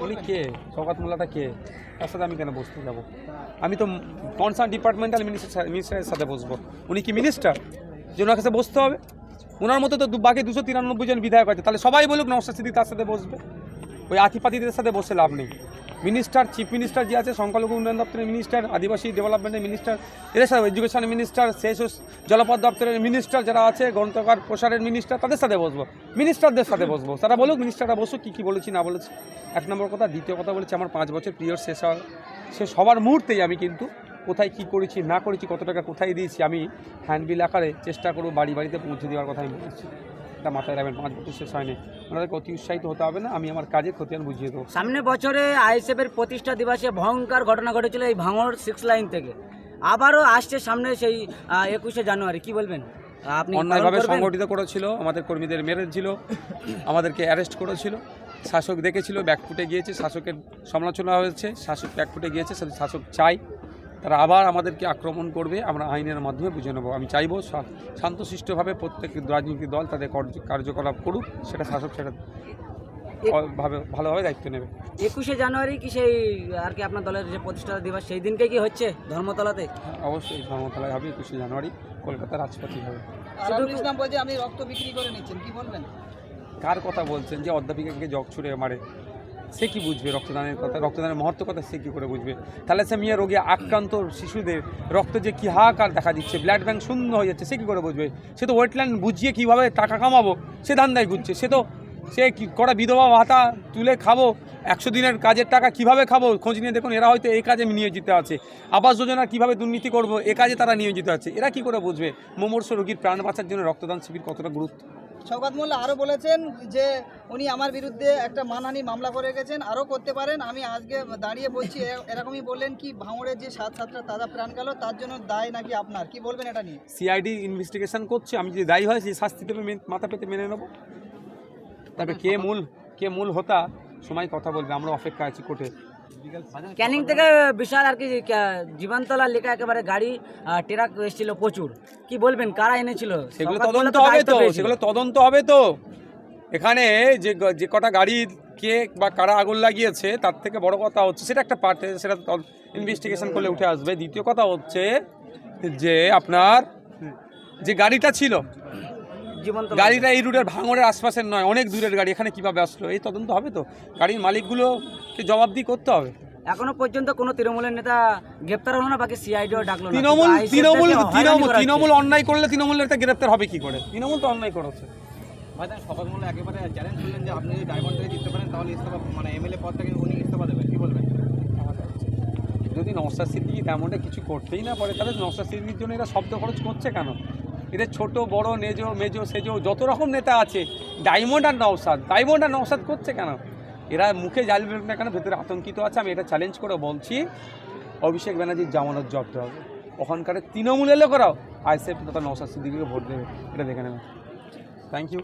উনি কে? শওকত মোল্লাটা কে? তার সাথে আমি কেন বসতে যাব? আমি তো কনসার্ন ডিপার্টমেন্টাল মিনিস্টার মিনিস্টারের সাথে বসবো। উনি কি মিনিস্টার? যে ওনার কাছে বসতে হবে? ওনার মতো তো বাকি দুশো তিরানব্বই জন বিধায়ক আছে। তাহলে সবাই বলুক নমস্কার সিদ্দিক তার সাথে বসবে। ওই আতিপাতিদের সাথে বসে লাভ নেই। মিনিস্টার, চিফ মিনিস্টার যে আছে, সংখ্যালঘু উন্নয়ন দপ্তরের মিনিস্টার, আদিবাসী ডেভেলপমেন্টের মিনিস্টার এদের সাথে এডুকেশন মিনিস্টার শেষ জলপথ দপ্তরের মিনিস্টার যারা আছে গ্রন্থকার প্রসারের মিনিস্টার, তাদের সাথে বসবো। মিনিস্টারদের সাথে বসবো। তারা বলুক, মিনিস্টাররা বসুক, কী কী বলেছি, না বলেছি। এক নম্বর কথা, দ্বিতীয় কথা বলেছি, আমার পাঁচ বছর পিরিয়ড শেষ হওয়ার, সে সবার মুহূর্তেই আমি কিন্তু কোথায় কী করেছি, না করেছি, কত টাকা কোথায় দিয়েছি, আমি হ্যান্ডবিল আকারে চেষ্টা করব বাড়ি বাড়িতে পৌঁছে দেওয়ার কথা আমি বলেছি। এটা মাথায় রাখবেন পাঁচ বছর শেষ হয়নি। ওনাদেরকে অতি উৎসাহিত হতে হবে না আমি আমার কাজে খতিয়ান বুঝিয়ে দেবো। সামনে বছরে আইএসএফের প্রতিষ্ঠা দিবসে ভয়ঙ্কর ঘটনা ঘটেছিল এই ভাঙড় সিক্স লাইন থেকে। আবারও আসছে সামনে সেই একুশে জানুয়ারি কি বলবেন? আপনি অন্যায়ভাবে সংগঠিত করেছিল আমাদের কর্মীদের মেরেছিল আমাদেরকে অ্যারেস্ট করেছিল। শাসক দেখেছিল ব্যাকফুটে গিয়েছে শাসকের সমালোচনা হয়েছে শাসক ব্যাকফুটে গিয়েছে শাসক চাই। তারা আবার আমাদেরকে আক্রমণ করবে আমরা আইনের মাধ্যমে বুঝে নেব। আমি চাইব শান্তশিষ্টভাবে প্রত্যেক রাজনৈতিক দল তাদের কার্যকলাপ করুক সেটা শাসক সেটা ভাবে ভালোভাবে দায়িত্ব নেবে। একুশে জানুয়ারি কি সেই আর কি আপনার দলের যে প্রতিষ্ঠা দিবস সেই দিনকে কি হচ্ছে ধর্মতলাতে? অবশ্যই ধর্মতলায় হবে একুশে জানুয়ারি কলকাতা রাজপথে হবে। আরাফুল ইসলাম বলছে আপনি রক্ত বিক্রি করে নিচ্ছেন। কি বলবেন? কার কথা বলছেন যে অধ্যাপিকাকে জগ ছুড়ে মারে? সে কি বুঝবে রক্তদানের কথা? রক্তদানের মহত্ব কথা সে কী করে বুঝবে? থ্যালাসেমিয়া রোগে আক্রান্ত শিশুদের রক্ত যে কী হাহাকার দেখা দিচ্ছে ব্লাড ব্যাংক শূন্য হয়ে যাচ্ছে, সে কী করে বুঝবে? সে তো ওয়েটল্যান্ড বুঝিয়ে কীভাবে টাকা কামাবো? সে ধান্দায় ঘুরছে। সে তো, সে কি করা বিধবা ভাতা তুলে খাব? একশো দিনের কাজের টাকা কীভাবে খাব? খোঁজ নিয়ে দেখুন, এরা হয়তো এই কাজে নিয়োজিত আছে। আবাস যোজনা কীভাবে দুর্নীতি করব? এ কাজে তারা নিয়োজিত আছে। এরা কি করে বুঝবে? মোমর্ষ রোগীর প্রাণ বাঁচার জন্য রক্তদান শিবির কতটা গুরুত্ব শওকত মোল্লা আরও বলেছেন যে উনি আমার বিরুদ্ধে একটা মানহানি মামলা করে গেছেন আরও করতে পারেন। আমি আজকে দাঁড়িয়ে বলছি এরকমই বললেন কি ভাঙড়ের যে সাত সাতটা তাজা প্রাণ গেল তার জন্য দায় নাকি আপনার? কি বলবেন এটা নিয়ে? সিআইডি ইনভেস্টিগেশন করছে আমি যদি দায়ী হয় সেই শাস্তি মে- মাথা পেতে মেনে নেব। তবে কে মূল কে মূল হতা সময় কথা বলবে আমরা অপেক্ষা আছি কোর্টে। ক্যানিং থেকে বিশাল আর কি জীবনতলা লেখা একেবারে গাড়ি ট্রাক এসেছিল প্রচুর। কি বলবেন কারা এনেছিল? সেগুলো তদন্ত হবে তো সেগুলো তদন্ত হবে তো। এখানে যে যে কটা গাড়ি কে বা কারা আগুন লাগিয়েছে তার থেকে বড় কথা হচ্ছে সেটা একটা পার্ট সেটা ইনভেস্টিগেশন করলে উঠে আসবে। দ্বিতীয় কথা হচ্ছে যে আপনার যে গাড়িটা ছিল জীবনতলা গাড়িটা এই রুটের ভাঙড়ের আশপাশের নয় অনেক দূরের গাড়ি এখানে কীভাবে আসলো? এই তদন্ত হবে তো? গাড়ির মালিকগুলোকে জবাবদিহি করতে হবে? এখনও পর্যন্ত কোনো তৃণমূলের নেতা গ্রেপ্তার হলো না বাকি সিআইডিও ডাকলো তৃণমূল তৃণমূল তৃণমূল তৃণমূল অন্যায় করলে তৃণমূলের একটা গ্রেপ্তার হবে কি করে? তৃণমূল তো অন্যায় করেছে। একেবারে চ্যালেঞ্জ করলেন যে আপনি যদি ডায়মন্ড থেকে জিততে পারেন তাহলে ইস্তফা মানে এমএলএ পদ থেকে উনি ইস্তফা দেবেন। কি বলবেন? যদি নওশাদ সিদ্দিকি তেমনটা কিছু করতেই না পারে তাহলে নওশাদ সিদ্দিকির জন্য এরা শব্দ খরচ করছে কেন? এদের ছোট, বড়, নেজো, মেজো, সেজো, যত রকম নেতা আছে ডায়মন্ড আর নওসাদ ডায়মন্ড আর নওসাদ করছে কেন? এরা মুখে জাল বেরোক না কেন, ভেতরে আতঙ্কিত আছে, আমি এটা চ্যালেঞ্জ করে বলছি। অভিষেক ব্যানার্জির জামানত জব্দ হবে। ওখানকার এলে করাও আইসেফ তথা নওসাদ সিদ্দিকিকে ভোট দেবে, এটা দেখে নেবে। Thank you